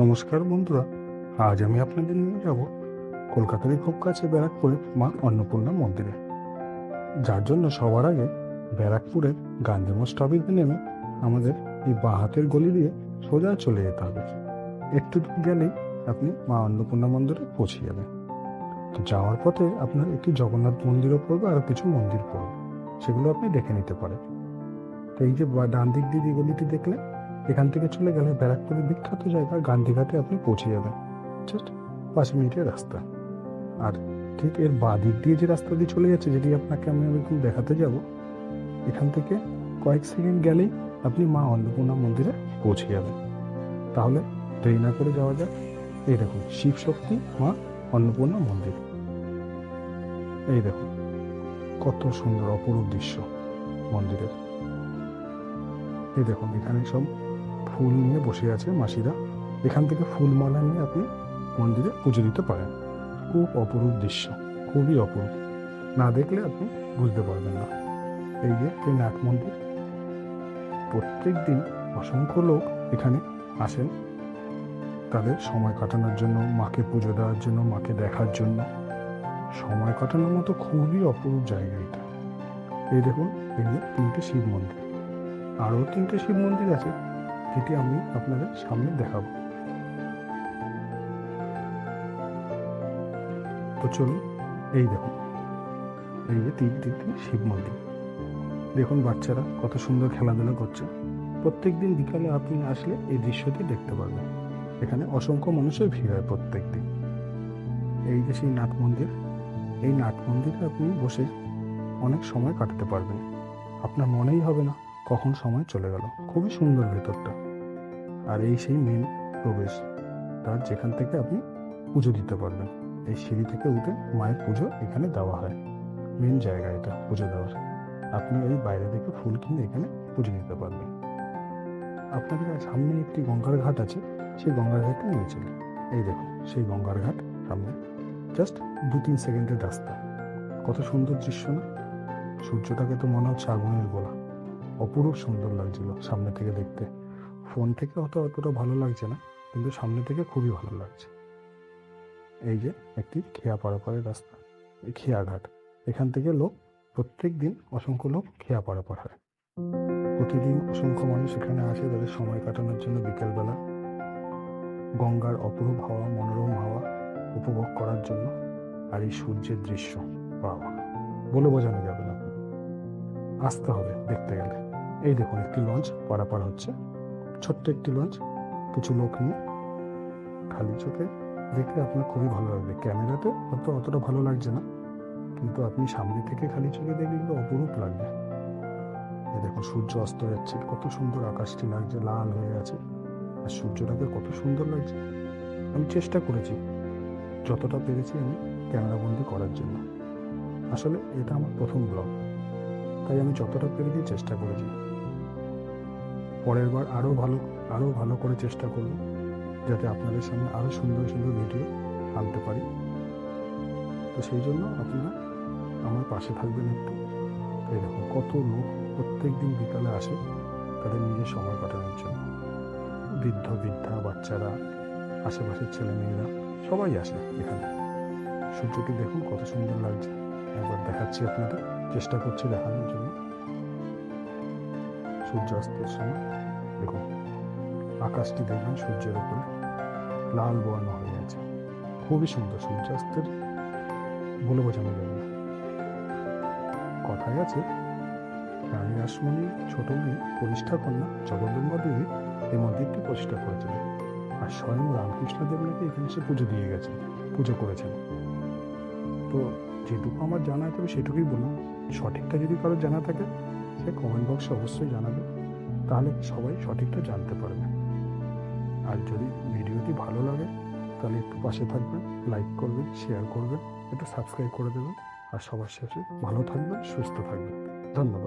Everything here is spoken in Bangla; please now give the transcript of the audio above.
নমস্কার বন্ধুরা, আজ আমি আপনাদের নিয়ে যাব কলকাতারই খুব কাছে ব্যারাকপুরের মা অন্নপূর্ণা মন্দিরে। যার জন্য সবার আগে ব্যারাকপুরের গান্ধীমোড় স্টপেজে নেমে আমাদের এই বাঁ হাতের গলি দিয়ে সোজা চলে যেতে হবে। একটু গেলেই আপনি মা অন্নপূর্ণা মন্দিরে পৌঁছে যাবেন। তো যাওয়ার পথে আপনার একটি জগন্নাথ মন্দিরও পড়বে আর কিছু মন্দির পড়বে, সেগুলো আপনি দেখে নিতে পারেন। তো এই যে ডান দিক দিয়ে যে গলিটি দেখলে এখান থেকে চলে গেলে ব্যারাকপুরের বিখ্যাত জায়গা গান্ধীঘাটে আপনি পৌঁছে যাবেন। জাস্ট পাঁচ মিনিটের রাস্তা। আর ঠিক এর বাঁ দিক দিয়ে যে রাস্তা দিয়ে চলে যাচ্ছে, যেটি আপনাকে আমি একটু দেখাতে যাব, এখান থেকে কয়েক সেকেন্ড গেলেই আপনি মা অন্নপূর্ণা মন্দিরে পৌঁছে যাবেন। তাহলে দেরি না করে যাওয়া যাক। এই দেখুন, শিব শক্তি মা অন্নপূর্ণা মন্দির। এই দেখুন, কত সুন্দর অপরূপ দৃশ্য মন্দিরের। এই দেখুন, এখানে সব ফুল নিয়ে বসে আছে মাসিরা। এখান থেকে ফুল মালা নিয়ে আপনি মন্দিরে পুজো দিতে পারেন। খুব অপরূপ দৃশ্য, খুবই অপরূপ। না দেখলে আপনি বুঝতে পারবেন না। এই যে এই নাট মন্দির। প্রত্যেক দিন অসংখ্য লোক এখানে আসেন তাদের সময় কাটানোর জন্য, মাকে পুজো দেওয়ার জন্য, মাকে দেখার জন্য। সময় কাটানোর মতো খুবই অপরূপ জায়গা এটা। এই দেখুন, এই যে তিনটে শিব মন্দির। আরও তিনটে শিব মন্দির আছে। যেটি আমি আপনাদের সামনে দেখাবো। তো চলুন, এই দেখুন। এই যে তিন তিনটি শিব মন্দির। দেখুন বাচ্চারা কত সুন্দর খেলাধুলা করছে। প্রত্যেক দিন বিকালে আপনি আসলে এই দৃশ্যটি দেখতে পারবেন। এখানে অসংখ্য মানুষের ভিড় হয় প্রত্যেক দিন এই যে সেই নাট মন্দির, এই নাট মন্দিরে আপনি বসে অনেক সময় কাটাতে পারবেন। আপনার মনেই হবে না কখন সময় চলে গেল। খুবই সুন্দর ভেতরটা। আর এই সেই মেন প্রবেশ তার যেখান থেকে আপনি পুজো দিতে পারবেন। এই সিঁড়ি থেকে উঠে মায়ের পুজো এখানে দেওয়া হয়। মেন জায়গা এটা, পুজো দেওয়ার। আপনি এই বাইরে থেকে ফুল কিনে এখানে পুজো দিতে পারবেন। আপনাদের সামনে একটি গঙ্গার ঘাট আছে, সেই গঙ্গার ঘাটে নিয়ে চলে এই দেখুন, সেই গঙ্গার ঘাট সামনে। জাস্ট দু তিন সেকেন্ডের রাস্তা। কত সুন্দর দৃশ্য না? সূর্যটাকে তো মনে হচ্ছে আগুনের গোলা। অপরূপ সুন্দর লাগছিল সামনে থেকে দেখতে। ফোন থেকে হয়তো অতটা ভালো লাগছে না, কিন্তু সামনে থেকে খুবই ভালো লাগছে। এই যে একটি খেয়া পারাপারের রাস্তা, এই খেয়াঘাট। এখান থেকে লোক, প্রত্যেক দিন অসংখ্য লোক খেয়া পারাপার হয়। প্রতিদিন অসংখ্য মানুষ এখানে আসে তাদের সময় কাটানোর জন্য বিকেলবেলা। গঙ্গার অপরূপ হাওয়া, মনোরম হাওয়া উপভোগ করার জন্য আর এই সূর্যের দৃশ্য পাওয়া। বলে বোঝানো যাবে না। আসতে হবে দেখতে গেলে। এই দেখুন একটি লঞ্চ, পারাপার হচ্ছে ছোট্ট একটি লঞ্চ কিছু লোক নিয়ে খালি চোখে দেখলে আপনার খুবই ভালো লাগবে। ক্যামেরাতে হয়তো অতটা ভালো লাগছে না, কিন্তু আপনি সামনে থেকে খালি চোখে দেখলে অপরূপ লাগবে। দেখুন, সূর্য অস্ত যাচ্ছে, কত সুন্দর আকাশটি লাগছে, লাল হয়ে আছে। আর সূর্যটাকে কত সুন্দর লাগছে। আমি চেষ্টা করেছি, যতটা পেরেছি আমি ক্যামেরাবন্দি করার জন্য। আসলে এটা আমার প্রথম ব্লগ, তাই আমি যতটা পেরেছি চেষ্টা করেছি। পরের বার আরও ভালো আরও ভালো করে চেষ্টা করব যাতে আপনাদের সামনে আরও সুন্দর সুন্দর ভিডিও আনতে পারি। তো সেই জন্য আপনারা আমার পাশে থাকবেন একটু। এই দেখুন, কত লোক প্রত্যেক দিন বিকালে আসে তাদের নিজের সময় কাটানোর জন্য। বৃদ্ধ, বৃদ্ধা, বাচ্চারা, আশেপাশের ছেলেমেয়েরা, সবাই আসে এখানে। সূর্যকে দেখুন, কত সুন্দর লাগছে। একবার দেখাচ্ছি আপনাদের, চেষ্টা করছি দেখানোর জন্য। সূর্যাস্তের সময়। দেখুন, আকাশটি দেখবেন সূর্যের উপরে লাল বর্ণ হয়ে আছে। খুবই সুন্দর সূর্যাস্তের বলে বোঝানো যাবে না কথায় আছে, রানী রাসমণি ছোট মেয়ে প্রতিষ্ঠা কন্যা জগদম্বা দেবী এই মন্দিরটি প্রতিষ্ঠা করেছিলেন। আর স্বয়ং রামকৃষ্ণ দেব নাকি এখানে এসে পুজো দিয়ে গেছেন, পুজো করেছেন। তো যেটুকু আমার জানা আছে সেটুকুই বলুন সঠিকটা যদি কারও জানা থাকে সে কমেন্ট বক্সে অবশ্যই জানাবে, তাহলে সবাই সঠিকটা জানতে পারবে। আর যদি ভিডিওটি ভালো লাগে, তাহলে একটু পাশে থাকবেন, লাইক করবেন, শেয়ার করবেন, একটু সাবস্ক্রাইব করে দেবেন। আর সবার শেষে ভালো থাকবেন, সুস্থ থাকবেন। ধন্যবাদ।